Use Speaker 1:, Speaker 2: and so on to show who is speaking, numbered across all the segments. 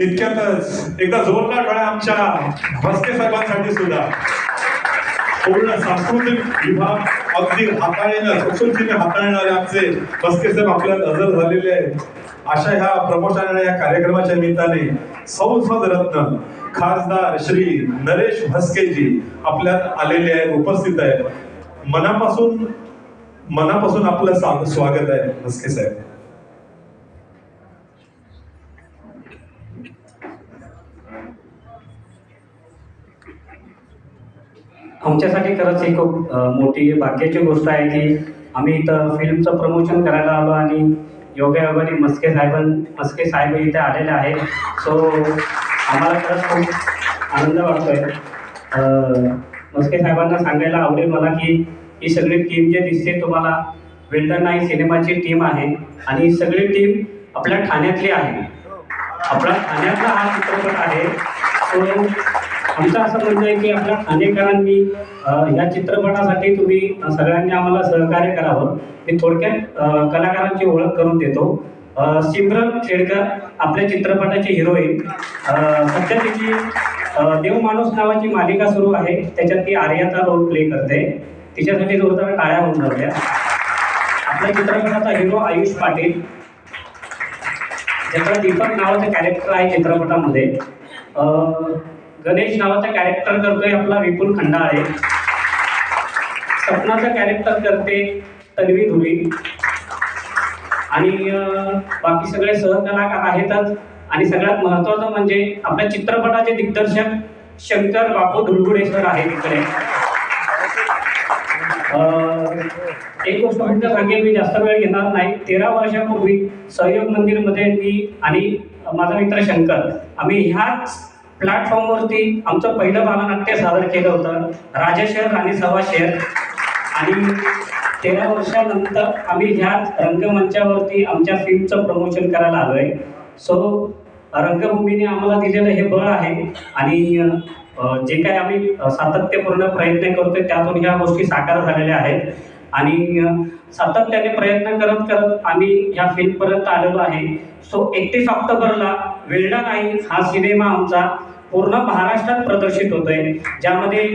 Speaker 1: इतक्यातच एकदा जोरदार डोळ्या आमच्या भस्के साहेबांसाठी सुद्धा. पूर्ण सांस्कृतिक विभाग अगदी हाताळीनं चक्षुलकीने हाताळणारे आमचे भस्के साहेब आपल्यात हजर झालेले आहेत. अशा ह्या प्रमोशन या कार्यक्रमाच्या निमित्ताने संसद रत्न खासदार श्री नरेश भस्केजी आपल्यात आलेले आहेत उपस्थित आहेत. मनापासून मनापासून आपलं स्वागत आहे भस्के साहेब.
Speaker 2: आमच्यासाठी खरंच ही खूप मोठी भाग्याची गोष्ट आहे की आम्ही इथं फिल्मचं प्रमोशन करायला आलो आणि योगायोगाने मस्के साहेबां मस्के साहेब इथे आलेले आहेत. सो आम्हाला खरंच खूप आनंद वाटतोय. मस्के साहेबांना सांगायला आवडेल मला की ही सगळी टीम जे दिसते तुम्हाला वेल्डन नाई सिनेमाची टीम आहे आणि ही सगळी टीम आपल्या ठाण्यातली आहे. आपला ठाण्यातला हा चित्रपट आहे. तो आमचं असं म्हणणं आहे की आपल्या ठाणेकरांनी ह्या या चित्रपटासाठी तुम्ही सगळ्यांनी आम्हाला सहकार्य करावं. मी थोडक्यात कलाकारांची ओळख करून देतो. सिमरन खेडकर आपल्या चित्रपटाची हिरोईन. सध्या तिची देव माणूस नावाची मालिका सुरू आहे. त्याच्यात ती आर्याचा रोल प्ले करते. तिच्यासाठी जोरदार टाळ्या होऊन जाऊया आपल्या चित्रपटाचा हिरो आयुष पाटील. ज्याचा दीपक नावाचं कॅरेक्टर आहे चित्रपटामध्ये. गणेश नावाचा कॅरेक्टर करतोय आपला विपुल खंडाळे. सपनाचं कॅरेक्टर करते तन्वी धुरी. आणि बाकी सगळे सहकलाकार आहेतच. आणि सगळ्यात महत्वाचं म्हणजे आपल्या चित्रपटाचे दिग्दर्शक शंकर बापू धुळगुडे आहेत इकडे. एक गोष्ट म्हटलं सांगेल मी जास्त वेळ घेणार नाही. तेरा वर्षापूर्वी सहयोग मंदिरमध्ये मी आणि माझा मित्र शंकर आम्ही ह्याच प्लॅटफॉर्मवरती आमचं पहिलं बालनाट्य सादर केलं होतं. राजा शहर आणि सभा शहर आणि तेरा वर्षानंतर आम्ही ह्याच रंगमंचावरती आमच्या फिल्मचं प्रमोशन करायला आलोय. सो रंगभूमीने आम्हाला दिलेलं हे बळ आहे. आणि जे काही आम्ही सातत्यपूर्ण प्रयत्न करतोय त्यातून ह्या गोष्टी साकार झालेल्या आहेत. आणि सातत्याने प्रयत्न करत करत आम्ही ह्या फिल्मपर्यंत आलेलो आहे. सो एकतीस ऑक्टोबरला वेल्डा नाही हा सिनेमा आमचा पूर्ण महाराष्ट्रात प्रदर्शित होतोय. ज्यामध्ये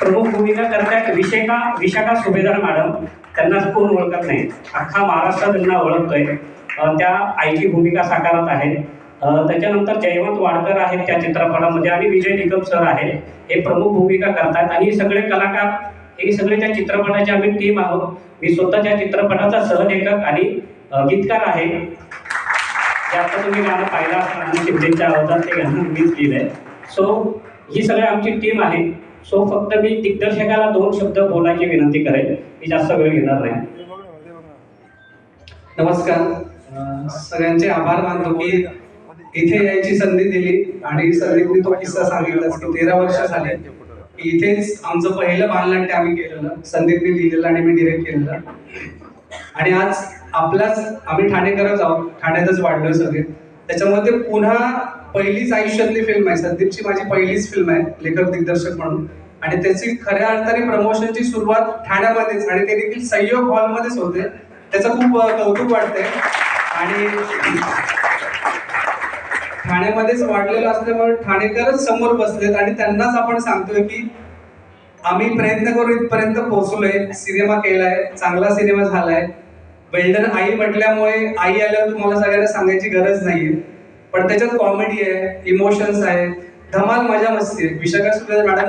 Speaker 2: प्रमुख भूमिका करतात विशाखा विशाखा सुभेदार मॅडम त्यांना कोण ओळखत नाही. अख्खा महाराष्ट्र त्यांना ओळखतोय. त्या आईची भूमिका साकारत आहेत. त्याच्यानंतर जयवंत वाडकर आहेत त्या चित्रपटामध्ये आणि विजय निकम सर आहेत. हे प्रमुख भूमिका करतात आणि हे सगळे कलाकार हे सगळे त्या चित्रपटाची आम्ही टीम आहोत. मी स्वतः त्या चित्रपटाचा सहलेखक आणि गीतकार आहे. आता तुम्ही गाणं पाहिलं आणि आवाजात ते गाणं मीच लिहिलंय सो ही सगळी आमची टीम आहे. सो फक्त मी दिग्दर्शकाला दोन शब्द बोलायची विनंती करेल. मी जास्त वेळ घेणार नाही.
Speaker 3: नमस्कार. सगळ्यांचे आभार मानतो की इथे यायची संधी दिली आणि संदीपने तो किस्सा सांगितला की तेरा वर्ष झाले. इथेच आमचं पहिलं बालनाट्य आम्ही केलेलं. संदीपने लिहिलेलं आणि मी डिरेक्ट केलेलं. आणि आज आपलाच आम्ही ठाणेकरच आहोत ठाण्यातच वाढलोय सगळे. त्याच्यामध्ये पुन्हा पहिलीच आयुष्यातली फिल्म आहे. संदीपची माझी पहिलीच फिल्म आहे. लेखक दिग्दर्शक म्हणून. आणि त्याची खऱ्या अर्थाने प्रमोशनची सुरुवात ठाण्यामध्येच आणि ते देखील सहयोग हॉलमध्येच होते. त्याचं खूप कौतुक वाटतंय. आणि ठाण्यामध्येच वाढलेलं असल्यामुळे ठाणेकरच समोर बसलेत आणि त्यांनाच आपण सांगतोय की आम्ही प्रयत्न करू इथपर्यंत पोहोचलोय. सिनेमा केलाय चांगला सिनेमा झालाय. वेल्डन आई म्हटल्यामुळे आई आल्यावर तुम्हाला सगळ्यांना सांगायची गरज नाहीये. पण त्याच्यात कॉमेडी आहे इमोशन्स आहे धमाल मजा मस्ती आहे. विशाखा सुद्धा मॅडमचं